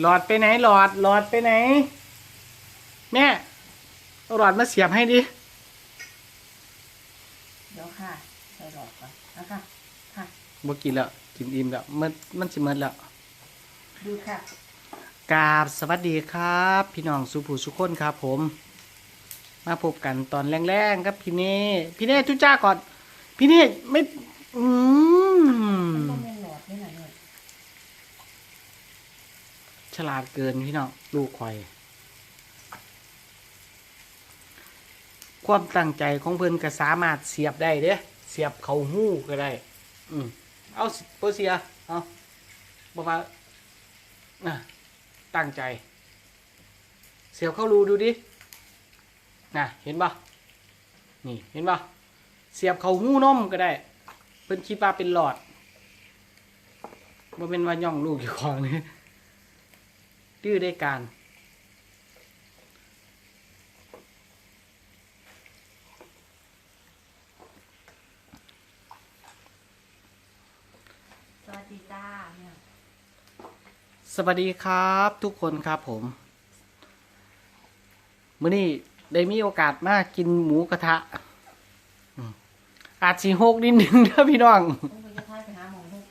หลอดไปไหนหลอดหลอดไปไหน แม่เอาหลอดมาเสียบให้ดิเดี๋ยวค่ะใส่หลอดก่อนนะคะค่ะ บ่กินแล้วกินอิ่มแล้วมันมันสิหมดแล้ว ดูค่ะ กราบสวัสดีครับ พี่น้องสุภูสุคนครับผม มาพบกันตอนแรงๆครับพี่เน่พี่เน่ทุจ้าก่อน พี่เน่ไม่ อืม มันต้องเป็นหลอดนี่แหละเนี่ย ฉลาดเกินพี่น้องลูกควายความตั้งใจของเพิ่นก็สามารถเสียบได้เด้เสียบเขาหู้ก็ได้ อืมเอาเปอร์เซีย เอาบอกว่าตั้งใจ เสียบเข้ารูดูดิน่ะเห็นปะนี่เห็นปะเสียบเขาหู้นมก็ได้เพิ่นคิดว่าเป็นหลอดบ่เป็นว่าย่องลูกอยู่ของนี่ ดื้อได้การ สวัสดีจ้าเนี่ยสวัสดีครับทุกคนครับผมมื้อนี้ได้มีโอกาสมากินหมูกระทะอืมอาจสีหกนิดนึงเด้อพี่น้อง ต้องไปจะท้ายไปหาหมอทุก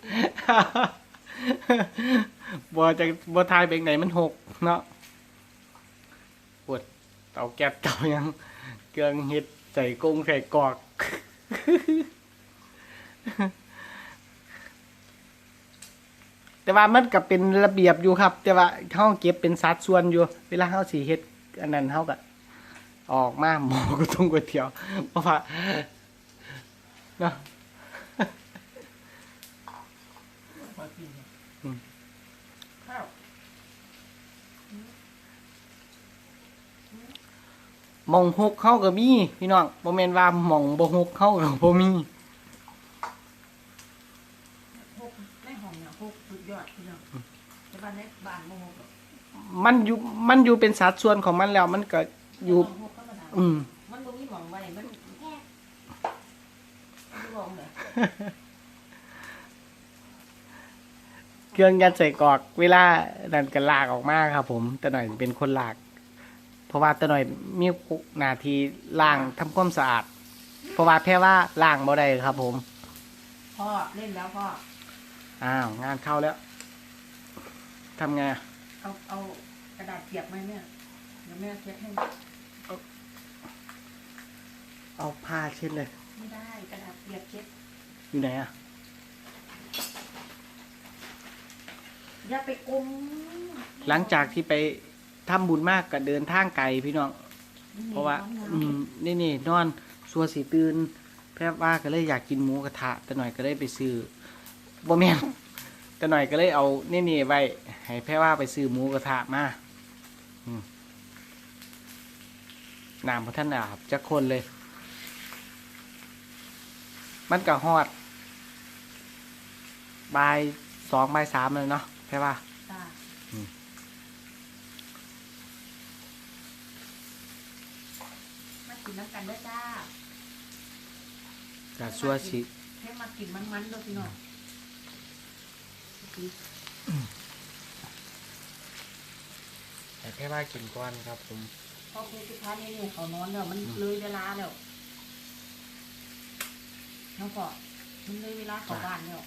บ่จะบ่ทายเบงไหนมันหกเนาะปวดเตาแก๊สเตายังเกลืองเห็ดใส่กงใส่กอกแต่ว่ามันก็เป็นระเบียบอยู่ครับ แต่ว่าเฮาเก็บเป็นสัดส่วนอยู่ เวลาเฮาสิเฮ็ดอันนั้นเฮาก็ออกมาหมอก็ต้องก๋วยเตี๋ยวเพราะว่าเนาะ ข้าวหมองหกเข้าก็มีพี่น้องบ่แม่นว่าหมองบ่หกเข้าก็บ่มีพกในห้องเนี่ยพกสุดยอดพี่น้องแต่บ้านในบ้านโมโหหรอกมันอยู่มันอยู่เป็นสัดส่วนของมันแล้ว มันก็อยู่พกธรรมดาอืม มันบ่มีหมองไว้มันแค่ไม่ลองเลย เครื่องยัดใส่กรอกเวลานั่นก็ลากออกมาครับ ผมแต่หน่อยเป็นคนลาก เพราะว่าแต่หน่อยมีหน้าที่ล้างทำความสะอาด เพราะว่าแพ้ว่าล้างบ่ได้ครับ ผมพ่อเล่นแล้วพ่ออ้าวงานเข้าแล้วทำไงอะเอาเอากระดาษเปียกไหมเนี่ยเดี๋ยวแม่เช็ดให้เอาผ้าเช็ดเลย ไม่ได้กระดาษเปียกเช็ดอยู่ไหนอะ อย่าไปอมหลังจากที่ไปทำบุญมากก็เดินทางไกลพี่น้อง เพราะว่า อืมนี่นี่นอนสัวสีตื่นแพรว่าก็เลยอยากกินหมูกระทะ แต่หน่อยก็เลยไปซื้อบ่แม่นแต่หน่อยก็เลยเอานี่นี่ไว้ให้แพรว่าไปซื้อหมูกระทะมาอืมน้ำพระท่านอาบจักคนเลย มันก็ฮอดบ่ายสองบ่ายสามเลยเนาะ แพรว่าจ้าอืมมากินน้ำกันด้วยจ้าก็สัวสิให้มากินมันๆด้วยพี่น้องให้แพรว่ากินก่อนครับผมพอคือสุดท้ายนี่เนี่ยเขานอนแล้วมันเลยเวลาแล้วน้องก็มันเลยเวลาเขาบ้านแล้ว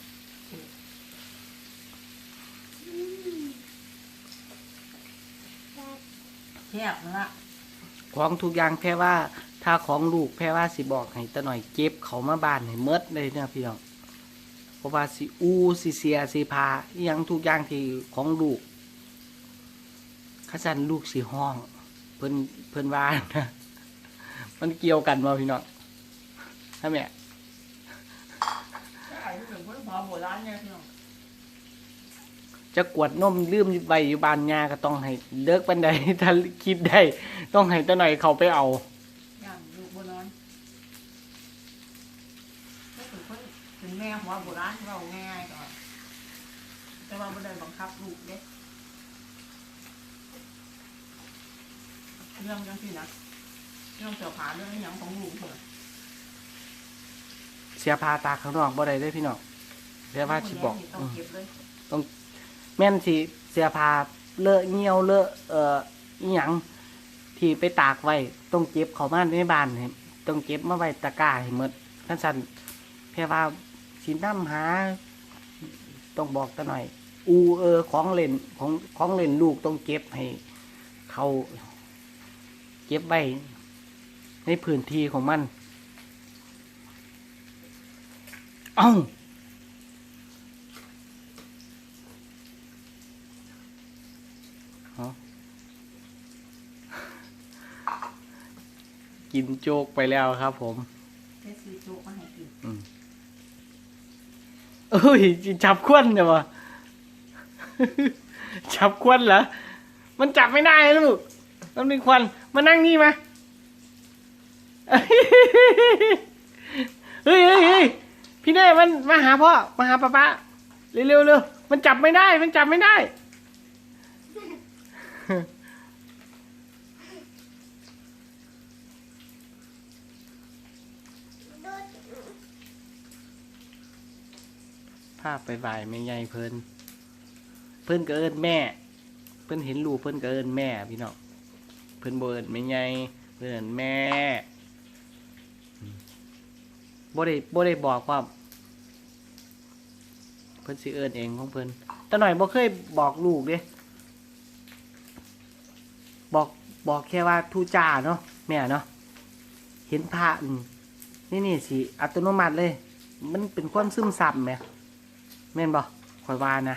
แคบนั่นละของทุกอย่างแพ่ว่า ถ้าของลูกแพ่ว่าสิบอกให้ตาหน่อยเก็บเขามาบ้านให้เมดเลยเนี่ยพี่น้องเพราะว่าสิอูสิเสียสิพาอหยังทุกอย่างที่ของลูกข้าสันลูกสิห้อง เพิ่นเพิ่นว่านะมันเกี่ยวกันมาพี่น้องถ้าแม่ใช่ถึงเพื่อนหมอโบราณเนี่ยพี่น้อง จะกวดนมลืมไว้อยู่บ้านยาก็ต้องให้เลิกบันไดถ้าคิดได้ ต้องให้ตาหน่อยเขาไปเอาย่างลูกโบนอนก็ถึงเพื่อนถึงแม่หัวโบราณเราง่ายๆก่อนแต่ว่าไม่ได้บังคับลูกเด็กเรื่องจังสินะเรื่องเสือผาเรื่องอหย่างของลูกเถอะเสียพาตากข้างนอกบ่ได้เด้อพี่น้องเสียพาสิบอก ต้องอืมเก็บเลย แม่นสิเสียพาเลอะเงี้ยวเลอะเอ่ออีหยังที่ไปตากไว้ต้องเก็บเขามาในบ้านให้ต้องเก็บมาไว้ตะกร้าให้หมดท่านสันแพ่ว่าสิน้ำหา ต้องบอกตะหน่อย อูเออของเล่นของของเล่นลูกต้องเก็บให้เขาเก็บไว้ในพื้นที่ของมัน เอ้า กินโจกไปแล้วครับผมแค่ซื้อโจ๊กมาให้กินเอ้ยจับควนเดี๋ยววะจับควนเหรอ มันจับไม่ได้นะลูกมันเป็นควัน มานั่งนี่มาเฮ้ยเฮ้ยเฮ้ยพี่เน่มันมาหาพ่อ มาหาป้าป้าเร็วเร็วเร็วมันจับไม่ได้ มันจับไม่ได้ ภาพไปบ่ายแม่ใหญ่เพิ่นเพิ่นก็เอิ้นแม่ เพิ่นเห็นลูกเพิ่นก็เอิ้นแม่พี่น้องเพิ่นบ่เอิ้นแม่ใหญ่เพิ่นเอิ้นแม่บ่ได้บ่ได้บอกว่าเพิ่นสิเอิ้นเองของเพิ่นแต่หน่อยบ่เคยบอกลูกเด้บอกบอกแค่ว่าทูจ่าเนาะแม่เนาะเห็นพระนี่นี่สิอัตโนมัติเลย มันเป็นความซึมซับแหม แม่นบ่คอยว่านะ